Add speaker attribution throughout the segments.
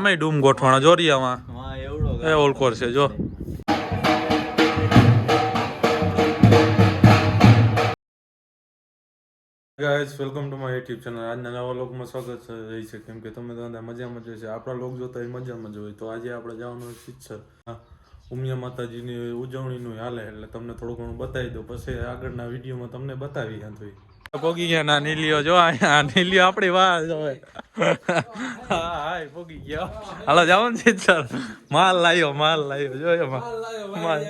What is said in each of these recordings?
Speaker 1: અમે ડૂમ ગોઠવાણા જોરિયામાં
Speaker 2: હા એવડો
Speaker 1: એ ઓલકોર છે જો. Guys welcome to my YouTube channel આજના નવા લોકમાં સ્વાગત છે રહી છે. કેમ કે તમે તો બધા મજામાં જ છે. આપણા લોક જોતા એ મજામાં જ હોય. તો આજે આપણે જવાનું શિક્ષર ઉમિયા માતાજીની ઉજવણીનું હાલે. એટલે તમને થોડું ઘણું બતાવી દો પછી આગળના વિડીયોમાં તમને બતાવી હા તો પોગી ગયા ના નીલીઓ જો આ નીલીઓ આપણી વાહ જોવે હા હા પોગી ગયો હાલો જાઓ ને સર માલ લાવ્યો માલ લાવ્યો જોયો માલ. માલ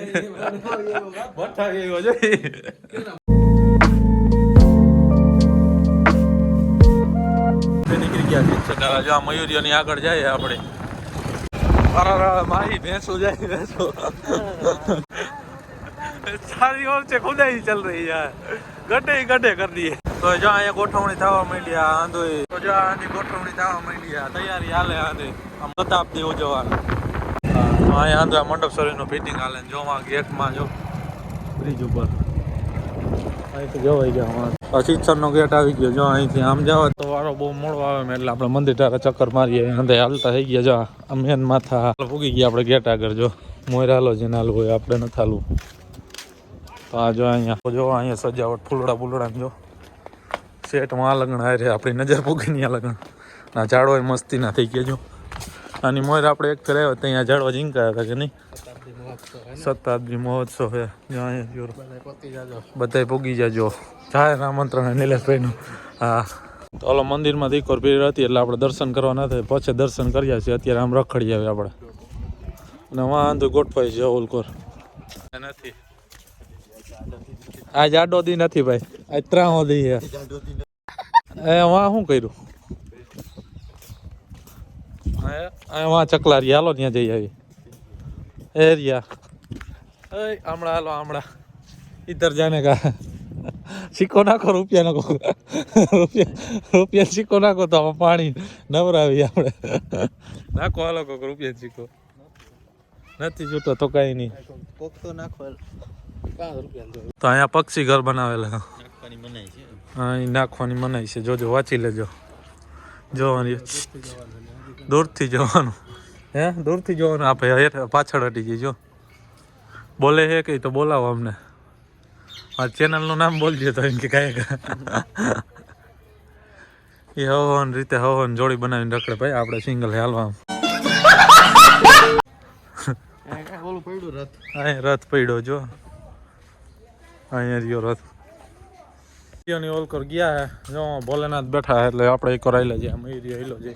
Speaker 1: બઠાવી ગયો જોઈ. નીકળી ગયા છે જો આ મયુરીઓની આગળ જાય આપણે. મારી ભેંસો જાય ભેંસો. સારી ઓર છે ખુદાઈ ચલ રહી है ગડે ગડે કરી દઈએ. તો જો અહીંયા ગોઠવણી થવા માંડી આ આંધોઈ તો જો આની ગોઠવણી થવા માંડી આ તૈયારી હાલે આંધે આમ પ્રતાપદી ઉજવવાનું અહીંયા આંધો મંડપ શરીરનું ફિટિંગ હાલે જોવા જો આ ગેટમાં જો. બ્રિજ ઉપર. અહીંથી જવાઈ ગયા શિક્ષણનો ગેટ આવી ગયો. જો અહીંથી આમ જાવ. તો વારો બહુ મોડો આવે એટલે આપણે મંદિર તારા ચક્કર મારીએ. અંદર હાલતા થઈ ગયા. જો આ મેન માથા ફૂગી ગયા આપણે ગેટ આગળ. જો મોયરાલો હાલો જેને હાલવું હોય આપણે નથી હાલવું તો આ જો અહીંયા જો અહીંયા સજાવટ ફૂલડા ફૂલડા જો. સેટમાં આ લગ્ન હારે, આપણી નજર પૂગી નહીં આ લગ્ન. ના ઝાડવા મસ્તી ના થઈ ગયા જો. આની મોર આપણે એક ફેર આવ્યો ત્યાં ઝાડવા જીંકા હતા કે નહીં? શતાબ્દી મહોત્સવ જો બધાય પૂગી જાજો જાહેર આમંત્રણ નિલેશભાઈનું. હા. તો ઓલો મંદિરમાં દીકોર ભીડ હતી એટલે આપણે દર્શન કરવા ના થાય. પછી દર્શન કર્યા છે. અત્યારે આમ રખડી આવે આપણે. અને વાંધો ગોઠવાય છે ઓલકોર નથી. આજ જાડો દી નથી ભાઈ. આ ત્રાહો દી એ વાં શું કર્યું? વાં ચકલારી. હાલો ત્યાં જઈ આવી. એ હમણાં હાલો, હમણાં. ઇધર જાને કા. સિક્કો નાખો, રૂપિયા નાખો. રૂપિયા રૂપિયા સિક્કો નાખો તો આમાં પાણી નવરાવી આપણે. નાખો હાલો કોક રૂપિયા સિક્કો. નથી છૂટો તો કઈ નહીં.
Speaker 2: કોક તો નાખો
Speaker 1: તો અહીંયા પક્ષી ઘર બનાવેલા.
Speaker 2: નાખવાની મનાય છે.
Speaker 1: હા એ નાખવાની મનાઈ છે. જોજો વાંચી લેજો. જોવાની. દૂરથી જોવાનું. હે? દૂરથી જોવાનું. આપણે પાછળ હટી જઈજો બોલે હે કે તો બોલાવો અમને. આ ચેનલનું નામ બોલજો તો એમ કે કાંઈ એ હવન રીતે હવન જોડી બનાવીને રખડે ભાઈ આપણે સિંગલ હાલવા
Speaker 2: રથ
Speaker 1: પડ્યો જો. અહીંયા ગયો રથ. ની ઓલકર ગયા હે. જો ભોલેનાથ બેઠા હે એટલે આપણે એક રાયલા છે આમ એરિયો હેલો છે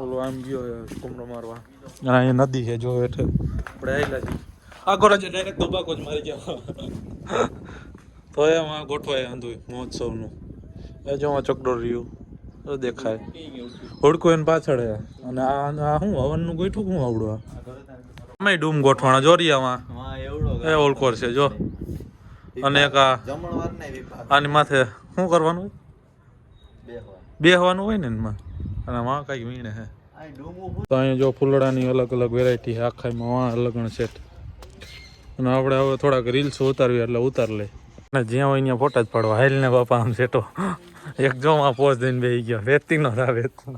Speaker 1: ઓલો આમ ગયો કુમડો મારવા. અને અહીંયા નદી છે જો એઠે આપણે આવેલા છે આ ગોરા છે ડાયરેક્ટ દબાકો જ મારી ગયો. તો એમાં ગોઠવાય આંધું મહોત્સવનું. એ જો આ ચકડોળ રહ્યું. તો દેખાય. હોડકું એને પાછળ હે. અને આ આ શું હવનનું ગોઠું શું આવડું આ? અમે ડૂમ ગોઠવાણા. જોરિયામાં એ ઓલકોર છે જો. અને એક આ આની માથે શું કરવાનું બેહવાનું. હોય ને એમાં? અને આમાં કઈ વીણે હે? તો અહીંયા જો ફૂલડાની અલગ અલગ વેરાયટી છે. આખામાં વાં અલગ સેટ અને આપણે હવે થોડાક રીલ્સ ઉતારવી એટલે ઉતાર લે. અને જ્યાં હોય ત્યાં ફોટા જ પાડવા. હાલ ને બાપા આમ સેટો એક જો માં પોઝ દઈને બેસી ગયો. વેચતી નો રા વેચતી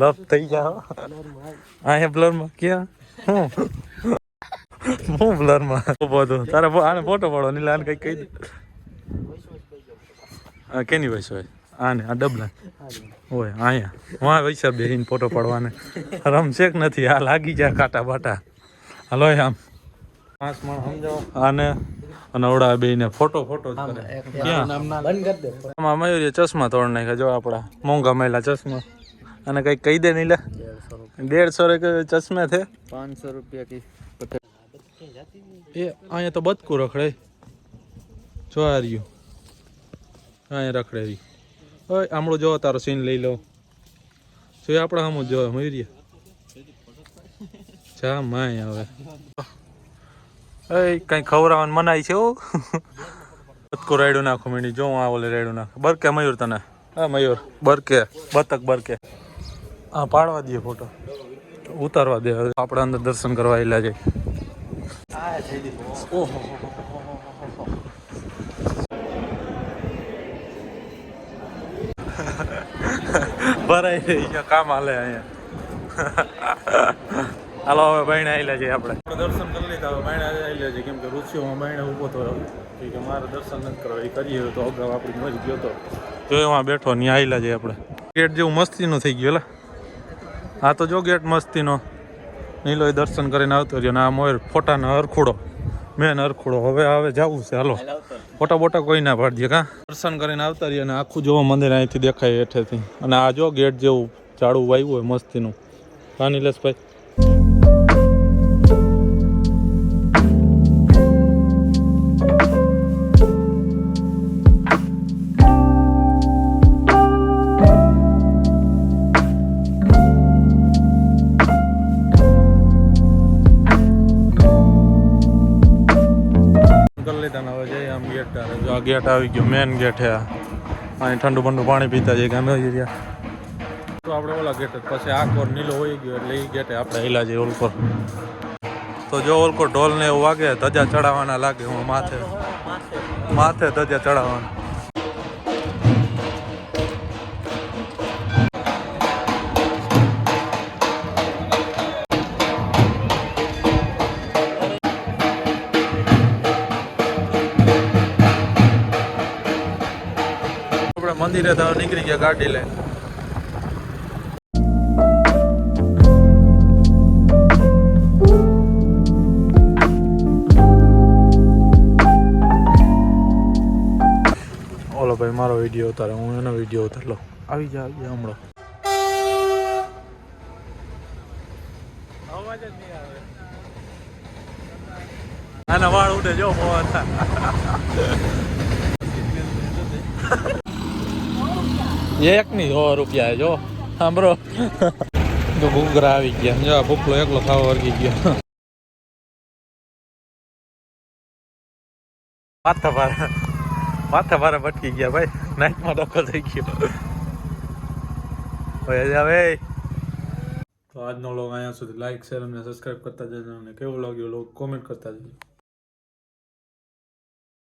Speaker 1: લપ થઈ ગયા હો. અહીંયા બ્લરમાં? ક્યાં? હું બ્લરમાં બધું તારે આને ફોટો પાડો નીલા આને કઈ કહી દે. કેની વયસ હોય? આને આ ડબલા હોય અહીંયા વાં વૈસા બેહીને ફોટો પાડવાને. રમશેક નથી આ લાગી જાય કાંટા બાટા. હાલો આમ. પાંચ માણ સમજાવો. આને અને ઓડા બેને ફોટો ફોટો જ કરે. આમાં મયુરીએ ચશ્મા તોડ નાખ્યા જો આપણા મોંઘા મેલા ચશ્મા. અને કંઈક કહી દે નહીં લે દેડસો રૂપિયા ચશ્મે છે.
Speaker 2: પાંચસો રૂપિયા કી.
Speaker 1: એ, અહીંયા તો બતકું રખડે. જો રહ્યું. અહીંયા રખડે રહ્યું. ઓય, આમળો જો, તારો સીન લઈ લો જો એ આપણે આમ જ મયુરીએ જા, માય હવે. એ કઈ ખવડાવવાનું મનાય છે એવું બતકો રાયડું નાખો મીંડી જો હું આ ઓલે રાયડું નાખ. બરકે મયુર તને. હા, મયુર. બરકે. બતક બરકે. હા પાડવા દે ફોટો. ઉતારવા દે હવે. આપણે અંદર દર્શન કરવા આવેલા છે. ઓહો ભરાઈ છે કામ હાલે અહીંયા. હાલો હવે બાયણે આવેલા છે આપણે. દર્શન કરી લીધા હવે બાયણે આવેલા છે. કેમ કે ઋષિઓમાં બાયણે ઊભો થયો. કે મારે દર્શન નથી કરવા એ કરીએ તો અગાઉ આપણી મજ ગયો તો. જો એમાં બેઠો ને આવેલા છે આપણે. ગેટ જેવું મસ્તીનું થઈ ગયું લા. હા તો જો ગેટ મસ્તીનો. નીલો દર્શન કરીને આવતો રહ્યો આ મોર ફોટાનો હરખુડો મેન હરખુડો. હવે હવે જવું છે. હાલો. ફોટા બોટા કોઈ ના પાડજે કા? દર્શન કરીને આવતા રહીએ અને આખું જોવો મંદિર અહીંથી દેખાય હેઠેથી. અને આ જો ગેટ જેવું ઝાડું વાવ્યું હોય મસ્તીનું. હા નિલેશભાઈ આ ગેટ આવી ગયો મેન ગેટ છે અહીં ઠંડુ બંડુ પાણી પીતા જઈએ, ગમે રહ્યા. તો આપણે ઓલા ગેટ પછી આ કોર નીલો હોઈ ગયો એટલે એ ગેટે આપણે હિલા જઈએ ઓલકોર તો જો ઓલકો ઢોલ ને એવું વાગે, ધજા ચડાવવાના લાગે, હું માથે. માથે ધજા ચડાવવાના. આપણે મંદિરે નીકળી ગયા ગાડી લઈને. ઓલો ભાઈ મારો વીડિયો ઉતારે હું એનો વીડિયો ઉતાર. આવી જા આવી જા હમણાં. આના વાળ ઉડે જો મોહન. એક ની સો રૂપિયા જો. સાંભળો. તો ભૂખરા આવી ગયા. જો ભૂખલો એકલો ખાવા વર્ગી ગયો. માથા ભારે. માથા ભારે ભટકી ગયા ભાઈ. નાઇટમાં ડોકો થઈ ગયો. હવે હવે તો આજનો લોગ અહીંયા સુધી લાઈક શેર અને સબસ્ક્રાઈબ કરતા જજો અને કેવું લાગ્યું લોગ કોમેન્ટ કરતા જજો.